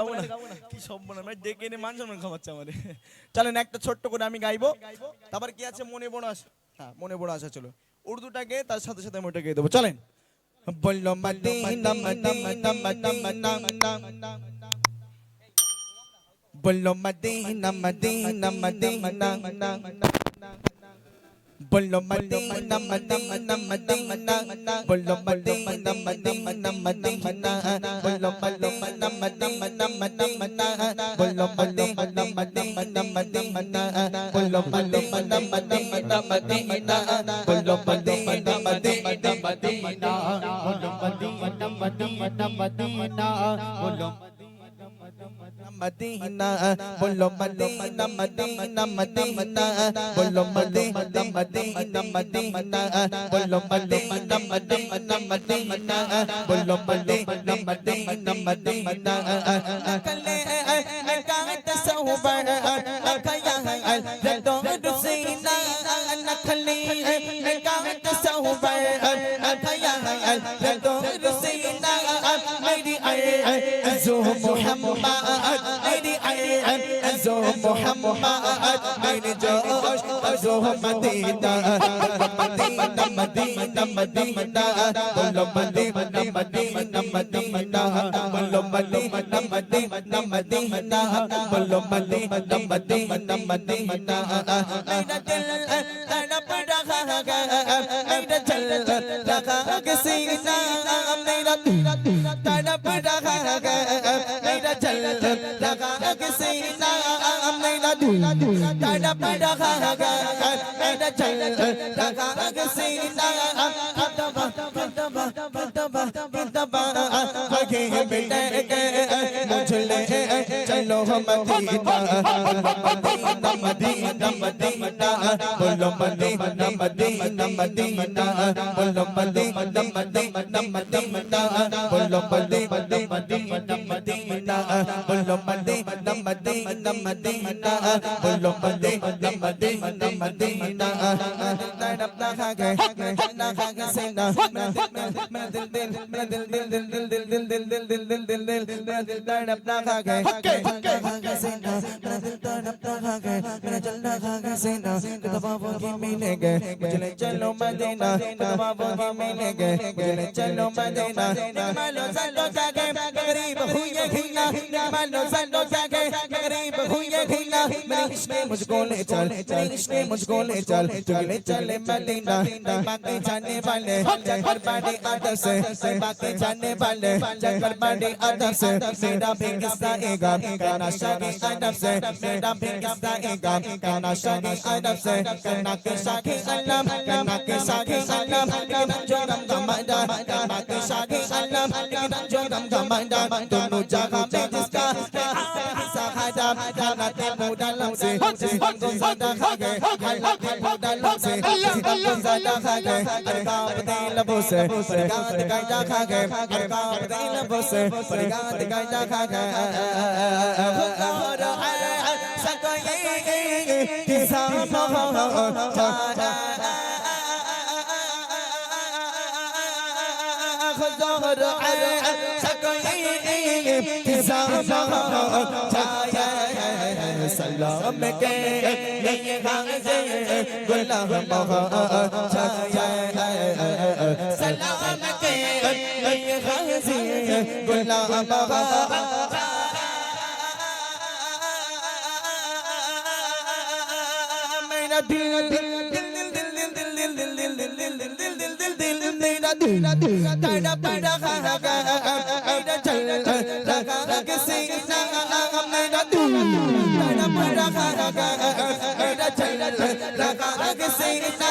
গাবো না। কি সব মনে মানে ডেকে এনে মান সম্মান খাওয়াচ্ছে আমারে চলেন, একটা ছোট্ট করে আমি গাইবো। তারপর কি আছে? মনে বড় আশা হ্যাঁ মনে বড় আশা চলো। উর্দুটাকে, তার সাথে সাথে আমি ওটা গেয়ে দেবো। চলেন। বলল মদিনা মদিনা মদিনা বলল মদিনা মদিনা মদিনা। বলল মদিনা মদিনা মদিনা বলল মদিনা মদিনা মদিনা বলল মদিনা মদিনা মদিনা বলল মদিনা মদিনা মদিনা বলল মদিনা মদিনা মদিনা বলল মদিনা মদিনা মদিনা বলো মদিনা মদিনা মদিনা বলো মদিনা বলো মদিনা মদিনা মদিনা বলো মদিনা মদিনা মদিনা বলো মদিনা মদিনা মদিনা বলো মদিনা মদিনা মদিনা আকলে নকাত সহবর আকয়া রদো রুসিনা নখলে নকাত সহবর আকয়া রদো রুসিনা মেরি আয় محمد ايدي ايدي ازو محمد میری جوش ازو مدینہ مدینہ مدینہ مدینہ بولو مدینہ مدینہ مدینہ بولو مدینہ مدینہ مدینہ بولو مدینہ مدینہ مدینہ میرا دل تڑپ رہا ہے میرا جل رہا ہے سینہ आगे बेटे मुझे ले चलो हम मदीना मदीना मदीना बोलो मदीना मदीना मदीना बोलो मदीना मदीना मदीना बोलो मदीना मदीना मदीना बोलो Medina Medina, Bolo Medina, Medina, Medina. Light up na kage, na kage sena. Medil dil, medil dil dil dil dil dil dil dil dil dil dil dil dil. Medil light up na kage, na kage sena. Medil light up na kage, mera chalna kage sena. Kitaba wo hi milenge, mujhe le chalo Medina. Kitaba wo hi milenge, mujhe le chalo Medina. Nikmalo salo jage, garib huye hina. Nikmalo salo jage, garib सलो जागे गरीब हुए घिना मेरे इश्क में मुझको ले चल मेरे इश्क में मुझको ले चल तू ले चले मदीना बाकी जाने वाले चक्कर बाड़ी अदब से बाकी जाने वाले चक्कर बाड़ी अदब से मेरा भी किस्सा एगा गाना शादी अदब से मेरा भी किस्सा एगा गाना शादी अदब से करना के शादी अल्लाह करना के शादी अल्लाह जो गम गमादा करना के शादी अल्लाह जो गम गमादा दोनों जगह पे जिसका সাহাদা জান্নাতে মুদালাম সে হম সাদা খাগে জান্নাতে মুদালাম সে হম সাদা খাগে আরকাব দিল বসে পরগাত গাইডা খাগে আরকাব দিল বসে পরগাত গাইডা খাগে হুকার সকয়ে কিসা মহা خزهر على गुलाम के गुलाम মেরা দিল দিল দিল দিল দিল দিল দিল দিল দিল দিল দিল দিল দিল দিল দিল দিল মেরা দিল তাড়া পাড়া খা খা এটা চল লাগা লাগে সিনা মেরা দিল তাড়া পাড়া খা খা এটা চল লাগা লাগে সিনা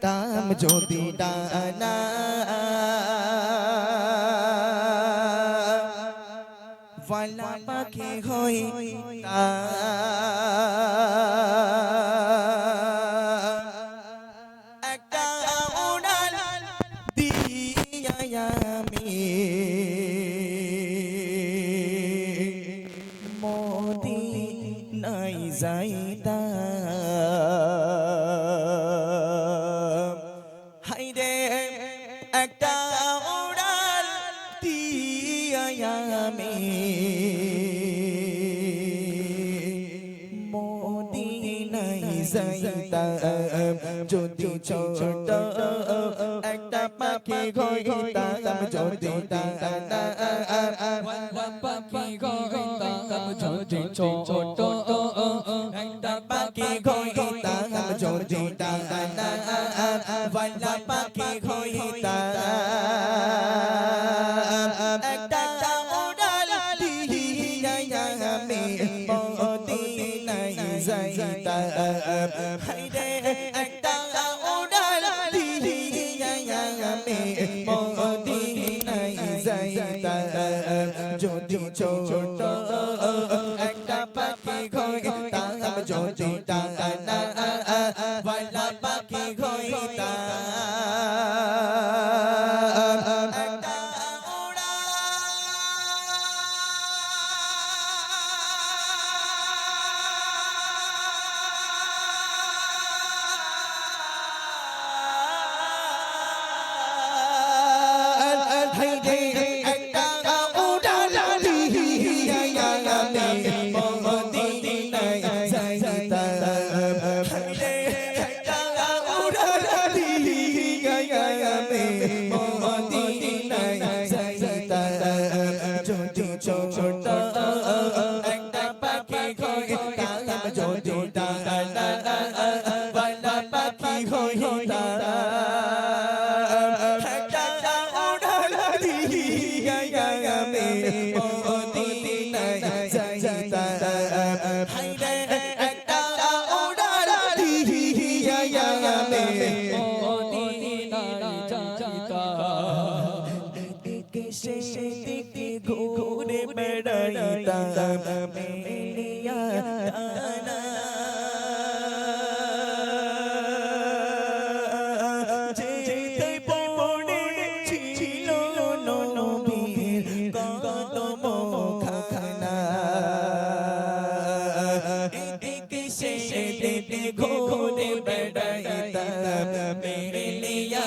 তাম যদি ডানা। পাখি হই তা একটা উড়াল দিয়ায়ামি মদিনাই যাইতা যদি ছোট একটা পাখি গইতাম যদি পাখি গইতাম যদি ছোট I দাম মিলিয়া দানা যেতে পড়ে ছিল নবীর কদম খানা এদিকে সে ঘোরে বেড়াইতা মিলিয়া